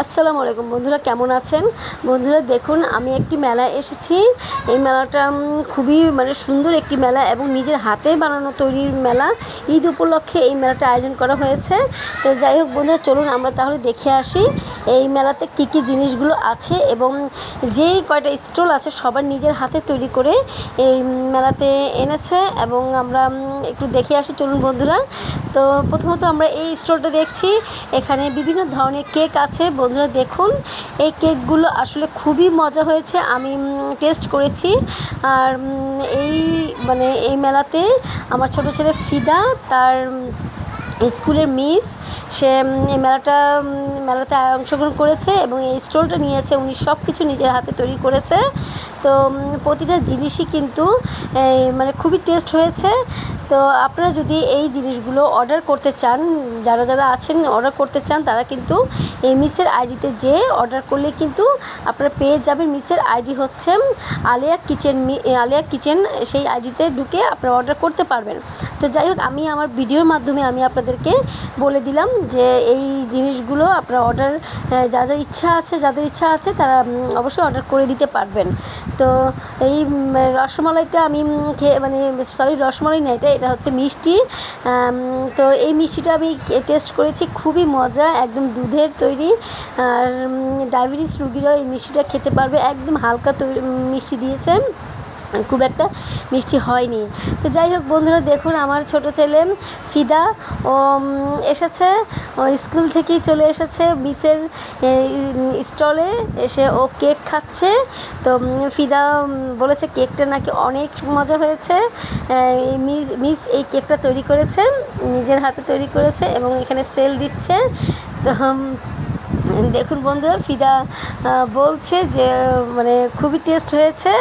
আসসালামু আলাইকুম বন্ধুরা, কেমন আছেন? বন্ধুরা, দেখুন, আমি একটি মেলায় এসেছি। এই মেলাটা খুবই মানে সুন্দর একটি মেলা এবং নিজের হাতে বানানো তৈরির মেলা। ঈদ উপলক্ষে এই মেলাটা আয়োজন করা হয়েছে। তো যাই হোক বন্ধুরা, চলুন আমরা তাহলে দেখে আসি এই মেলাতে কী কী জিনিসগুলো আছে এবং যেই কয়টা স্টল আছে সবার নিজের হাতে তৈরি করে এই মেলাতে এনেছে এবং আমরা একটু দেখে আসি। চলুন বন্ধুরা তো প্রথমত আমরা এই স্টলটা দেখছি। এখানে বিভিন্ন ধরনের কেক আছে। বন্ধুরা দেখুন, এই কেকগুলো আসলে খুবই মজা হয়েছে। আমি টেস্ট করেছি। আর এই মানে এই মেলাতে আমার ছোট ছেলে ফিদা, তার স্কুলের মিস, সে এই মেলাটা মেলাতে অংশগ্রহণ করেছে এবং এই স্টলটা নিয়েছে। উনি সব কিছু নিজের হাতে তৈরি করেছে। তো প্রতিটা জিনিসই কিন্তু মানে খুবই টেস্ট হয়েছে। তো আপনারা যদি এই জিনিসগুলো অর্ডার করতে চান, যারা যারা আছেন অর্ডার করতে চান, তারা কিন্তু এই মিসের আইডিতে যে অর্ডার করলে কিন্তু আপনারা পেয়ে যাবেন। মিসের আইডি হচ্ছে আলিয়া কিচেন আলিয়া কিচেন, সেই আইডিতে ঢুকে আপনারা অর্ডার করতে পারবেন। তো যাই হোক, আমি আমার ভিডিওর মাধ্যমে আমি আপনাদেরকে বলে দিলাম যে এই জিনিসগুলো আপনারা অর্ডার যা যা ইচ্ছা আছে, যাদের ইচ্ছা আছে, তারা অবশ্যই অর্ডার করে দিতে পারবেন। তো এই রসমালাইটা আমি খেয়ে মানে সরি রসমালাই না, এটা এটা হচ্ছে মিষ্টি। তো এই মিষ্টিটা আমি টেস্ট করেছি, খুবই মজা, একদম দুধের তৈরি। আর ডায়াবেটিস রুগীরাও এই মিষ্টিটা খেতে পারবে, একদম হালকা তৈরি মিষ্টি দিয়েছে খুব একটা মিষ্টি হয়নি। তো যাই হোক বন্ধুরা, দেখুন আমার ছোট ছেলে ফিদা, ও এসেছে স্কুল থেকেই চলে এসেছে মিসের স্টলে, এসে ও কেক খাচ্ছে। তো ফিদা বলেছে কেকটা নাকি অনেক মজা হয়েছে। মিস মিস এই কেকটা তৈরি করেছে, নিজের হাতে তৈরি করেছে এবং এখানে সেল দিচ্ছে। তো দেখুন বন্ধুরা, ফিদা বলছে যে মানে খুবই টেস্ট হয়েছে।